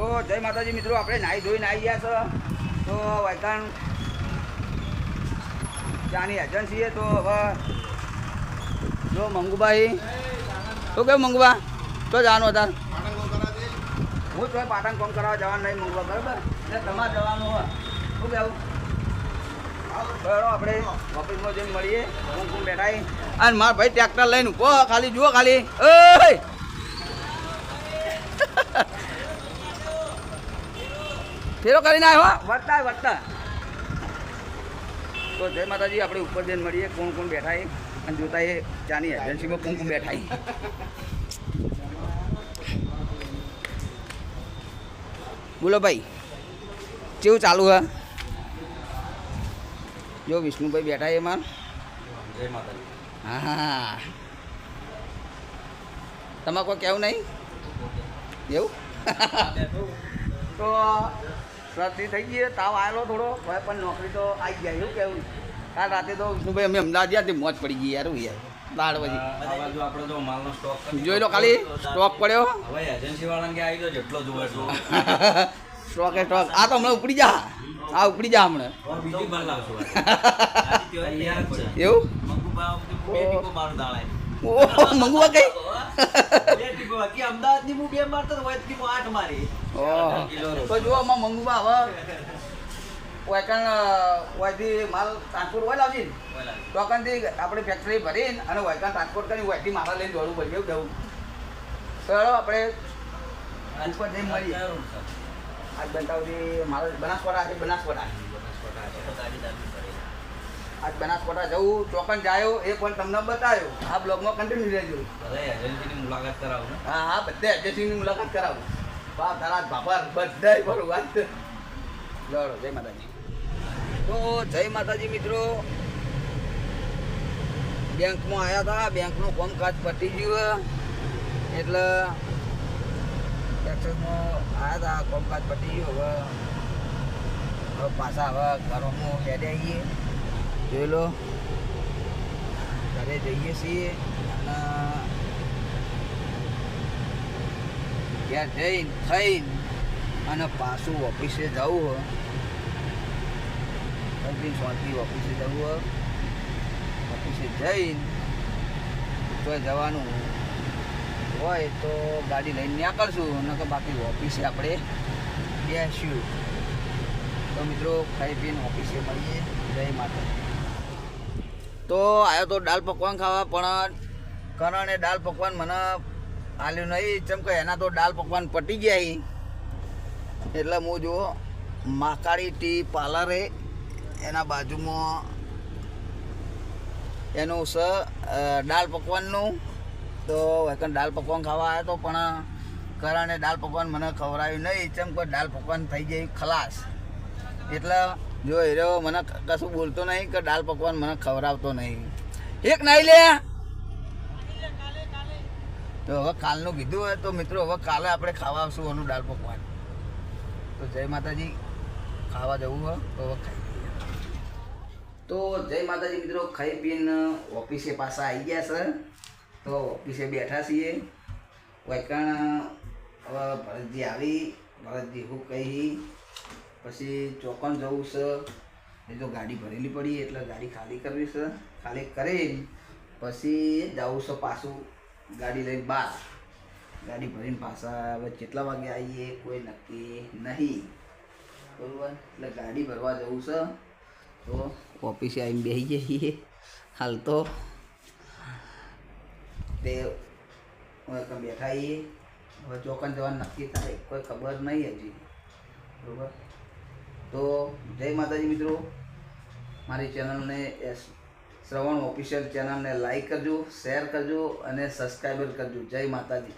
તો જય માતાજી મિત્રો, આપણે નાહી ધોઈને આવી ગયા છે. તો વૈકાણ ત્યાંની એજન્સી તો હવે જો મંગુભાઈ તો કેવું મંગુબા? તો જવાનું હતા હું તો પાટણ કોમ કરાવવા જવાનું નહીં મંગુબા, બરાબર? એટલે તમારે જવાનું હોય. શું કહેવું? આપણે ઓફિસમાં જઈને મળીએ. હું હું બેઠા છીએ. અને મારા ભાઈ ટ્રેક્ટર લઈને ઊભો ખાલી જુઓ ખાલી. ઓય ફેરો કરીને આવ્યો વર્તા વર્તા તો જય માતાજી આપણે ઉપર જઈને મળીએ. કોણ કોણ બેઠા એ? અને જોતા એ ચાની એજન્સીમાં કોણ કોણ બેઠા બોલો ભાઈ કેવું ચાલુ હે? જો વિષ્ણુભાઈ બેઠા એમાં જય માતાજી. હા. તમારે કોઈ કેવું નહીં? એવું? તો શરદી થઈ ગઈ તાવ આવેલો થોડો. હવે પણ નોકરી તો આવી જાય એવું કેવું કાલ રાતે તો વિષ્ણુભાઈ અમે અમદાવાદ ગયા મોજ પડી ગઈ યાર યાર. દાળ પછી આપણે જો માલનો સ્ટોક જોઈ લો ખાલી સ્ટોક પડ્યો. હવે એજન્સી વાળાને કે આવી જાઓ જેટલો જોવે સ્ટોક એ સ્ટોક આ તો હમણાં ઉપડી જા. આ ઉપડી જા હમણાં. એવું? મંગુબા કઈ? અમદાવાદની હું બે મારતો તો હું આઠ મારી. તો જો આમાં મંગુબા હવે ઓયકણ ઓયથી માલ ટ્રાન્સપોર્ટ હોય લાવજી. ટોકનથી આપણે ફેક્ટરી ભરીને અને વૈકાન ટ્રાન્સપોર્ટ કરીને વાયથી મારા લઈને દોડવું પડી એવું જવું ચલો આપણે ઉપર જઈને મળીએ. આજ બનતાવથી મારો બનાસકાંઠા છે બનાસકાંઠા બનાસકાંઠા છે તો ગાડી ચાલુ કરી. આજ બનાસકોટા જવું ચોકન જાયો એ પણ તમને બતાવ્યો આ બ્લોગમાં કન્ટિન્યુ રહેજો. બધા એજન્સીની મુલાકાત કરાવું હા હા બધે એજન્સીની મુલાકાત કરાવું. બા તારા બાપા બધા બરોબર વાત. લડો જય માતાજી. તો જય માતાજી મિત્રો. બેંકમાં આવ્યા હતા બેંકનું કામકાજ પતી ગયું એટલે ટેક્સમાં આવ્યા હતા કામકાજ પતી ગયું. હવે પાછા હવે ઘરોમાં હેડે આવીએ. જોઈ લો. ઘરે જઈએ છીએ. અને ત્યાં જઈને, થઈને અને પાછું ઓફિસે જવું હોય. કંપની શાંતિ ઓફિસે જવું હોય. ઓફિસે જઈને તો જવાનું હોય તો ગાડી લઈને નીકળશું. નકર બાકી ઓફિસે આપણે બેસ્યું તો મિત્રો ખાઈ પીને ઓફિસે મળીએ. જય માતા તો આવ્યો તો દાલ પકવાન ખાવા, પણ કરણે દાલ પકવાન મને આલ્યું નહીં. ચમ કે એના તો દાલ પકવાન પટી ગયા એટલે હું જુઓ, માકાળી ટી પાર્લરે એના બાજુમાં એનું સ દાલ પકવાનનું. તો વેકન દાલ પકવાન ખાવા આવ્યો તો, પણ કરણે દાલ પકવાન મને ખવડાવ્યું નહીં. ચમ કે દાલ પકવાન થઈ ગઈ ખલાસ. એટલે જો રહ્યો, મને કશું બોલતો નહીં કે દાલ પકવાન મને ખવડાવતો નહીં. એક નહીં લે. તો હવે કાલનું કીધું હોય તો મિત્રો, હવે કાલે આપણે ખાવા આવશું એનું દાળ પકવાન. તો જય માતાજી, ખાવા જવું હોય તો હવે ખાઈ. તો જય માતાજી મિત્રો, ખાઈ પીને ઓફિસે પાછા આવી ગયા છે. તો ઓફિસે બેઠા છીએ. વૈકણ, હવે ભરતજી આવી. ભરતજી હું કહી? પછી ચોકન જવું છે. એ તો ગાડી ભરેલી પડી, એટલે ગાડી ખાલી કરવી છે. ખાલી કરીને પછી જવું છે પાછું ગાડી લઈને બહાર. ગાડી ભરીને પાછા હવે કેટલા વાગે આવીએ, કોઈ નક્કી નહીં. બરાબર? એટલે ગાડી ભરવા જવું છે. તો ઓફિસે આવીને બેસી જઈએ. હાલ તો તે બેઠા આવીએ. હવે ચોકન જવાનું નક્કી થાય, કોઈ ખબર નહીં હજી. બરોબર? તો જય માતાજી મિત્રો. મારી ચેનલને શ્રવણ ઓફિશિયલ ચેનલને લાઈક કરજો, શેર કરજો અને સબસ્ક્રાઈબર કરજો. જય માતાજી.